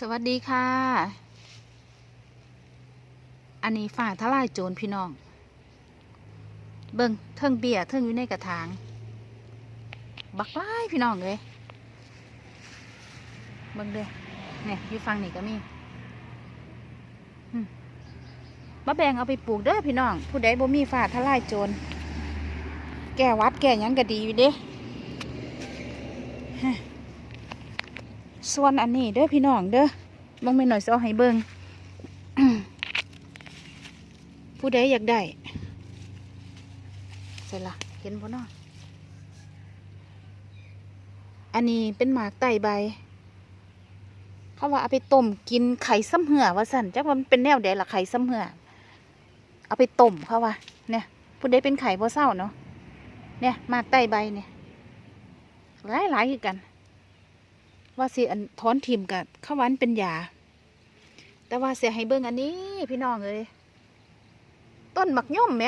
สวัสดีค่ะ อันนี้ฝ่าทลายโจรพี่น้อง เบิ่งเทิงเบียร์เทิงอยู่ในกระถาง บักไล่พี่น้องเลยเบิ่งเด้อเนี่ยอยู่ฟังนี่ก็มีมาแบ่งเอาไปปลูกเด้อพี่น้อง ผู้ใดบ่มีฝ่าทลายโจร แก้หวัดแก้หยังก็ดีอยู่เด้ฮ ส่วนอันนี้เด้อพี่น้องเด้อบังไม่หน่อยสิเอาให้เบิงผู้ใดอยากได้ใส่ละเห็นบ่เนาะอันนี้เป็นหมากไต่ใบ เขาว่าเอาไปต้มกินไข่ซ้ำเหือว่าสั่นจักว่ามันเป็นแนวใดล่ะไข่ซ้ำเหือเอาไปต้มเขาว่าเนี่ยผู้ใดเป็นไข่บ่เศร้าเนาะเนี่ยหมากไต่ใบเนี่ยหลายหลายๆคือกัน ว่าสิอันถอนทิมกับข้าววานเป็นยา แต่ว่าเสียให้เบิ่งอันนี้พี่น้องเอ้ยต้นหมักย่อมไหม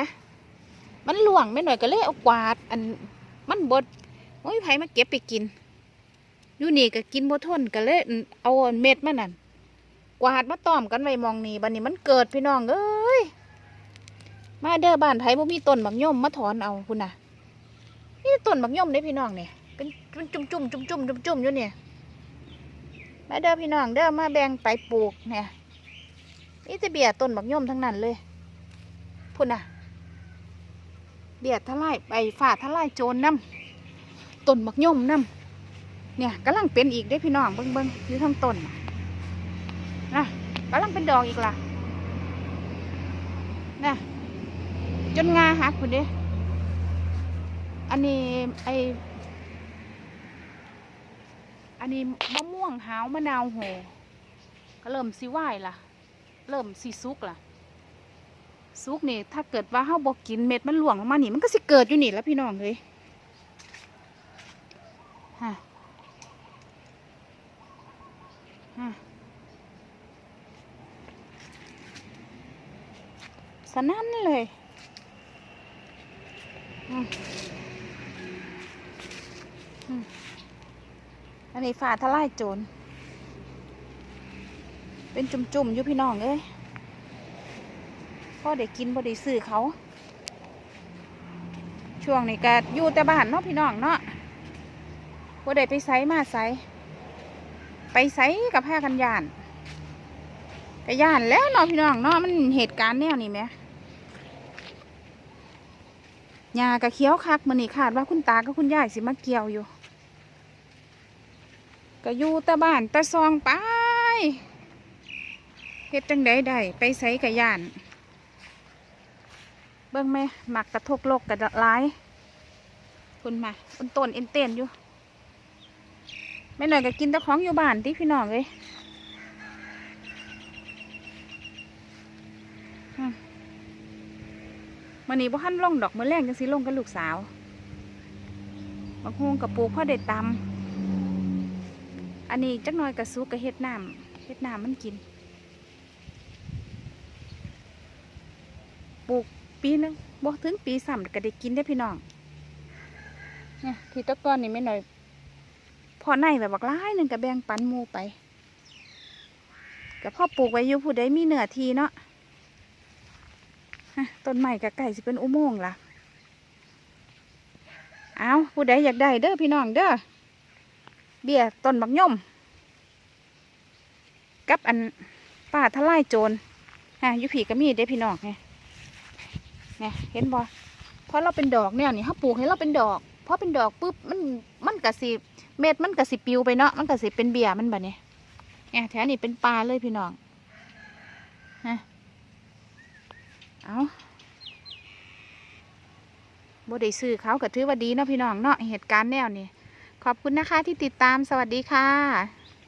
มันหลวงไม่หน่อยก็เลยเอากวาด อันมันบดโอ้ยไผมาเก็บไปกินอยู่นี่ก็กินบ่ทนก็เลยเอาอันเม็ดมันนั่นกวาดมาต้อมกันไว้มองนี่บัดนี้มันเกิดพี่น้องเอ้ยมาเด้อบ้านไผ่บ่มีต้นหมักย่อมมาถอนเอาคุณน่ะนี่ต้นบักย่อมได้พี่น้องเนี่ยเป็นเป็นจุ่มจุ่มจุ่มจุ่มจุ่มจุ่มอยู่เนี่ย มาเด้อพี่น้องเด้อมาแบ่งไปปลูกเนี่ยนี่จะเบียดต้นบักย่อมทั้งนั้นเลยพุ่นน่ะ เบียดทลายไปฝ่าทลายโจรน้ำต้นบักย่อมน้ำเนี่ยกำลังเป็นอีกได้พี่น้องเบิ้งเบิ้งอยู่ทั้งต้นนะกำลังเป็นดอกอีกล่ะนะจนงาหักพุ่นเด้อันนี้ไอ นนี้มะม่วงหาวมะนาวโหก็เริ่มสิไหวล่ะ เริ่มสิซุกล่ะซุกนี่ถ้าเกิดว่าเฮาบ่กินเม็ดมันหลวงลงมานี่มันก็สิเกิดอยู่นี่แล้วพี่น้องเลยฮะฮะสนั่นเลยอืมอั อันนี้ฝาทลายโจร เป็นจุ่มๆอยู่พี่น้องเอ้ยพ่อได้กินพ่ได้ซื้อเขา ช่วงนี้ก็อยู่แต่บ้านเนาะพี่น้องเนาะพ่ได้ไปไสมาไสไปไสกับผ้ากันยานกย่านแล้วเนาะพี่น้องเนาะมันเหตุการณ์แนวนี้ไหมยากระเคี้ยวคักมันนี่ขาดว่าคุณตากับคุณยายสิมาเกี่ยวอยู่ ก็อยู่ตะบ้านตะซองไปเฮ็ดจังใดได้ไปใส่กะย่าน เบิ่งแม่หมักกระทกโลกกระดลายคุณมาอุนต้นเอ็นเต้นอยู่แม่หน่อยก็กินตะของอยู่บ้านที่พี่น้องเลยอืมมันนี้บ่ทันลงดอกมื้อแรกจังสิลงกับลูกสาวบักฮวงกับปลูกพ่อเด็ดตำ อันนี้จักหน่อยกระซุกกระเฮ็ดน้ำเฮ็ดน้ำมันกิน ปลูกปีนึงบ่ถึงปีสามก็ได้กินได้พี่น้อง เนี่ยที่ตะก้อนนี่ไม่หน่อย พอในแบบบักร้ายหนึ่งก็แบงปันมูไปกับพ่อปลูกไว้อยู่ผู้ใดมีเหนือทีเนาะฮะต้นใหม่กับไก่สิเป็นอุโมงค์ล่ะ เอาผู้ใดอยากได้เด้อพี่น้องเด้อ เบี้ยต้นบักย่อมกับอันป้าทลายโจรฮะยุผีก็มีเด้พี่น้องไงเนี่ยเห็นบ่พอเราเป็นดอกเนี่ยนี่เขาปลูกให้เราเป็นดอกพอเป็นดอกปุ๊บมันมันกระสิเม็ดมันกระสิปิวไปเนาะมันกระสิเป็นเบี้ยมันแบบนี้เนี่ยแถวนี้เป็นปลาเลยพี่น้องฮะเอาบ่ได้ซื้อเขาก็ถือว่าดีเนาะพี่น้องเนาะเหตุการณ์แนวนี้ ขอบคุณนะคะที่ติดตามสวัสดีค่ะ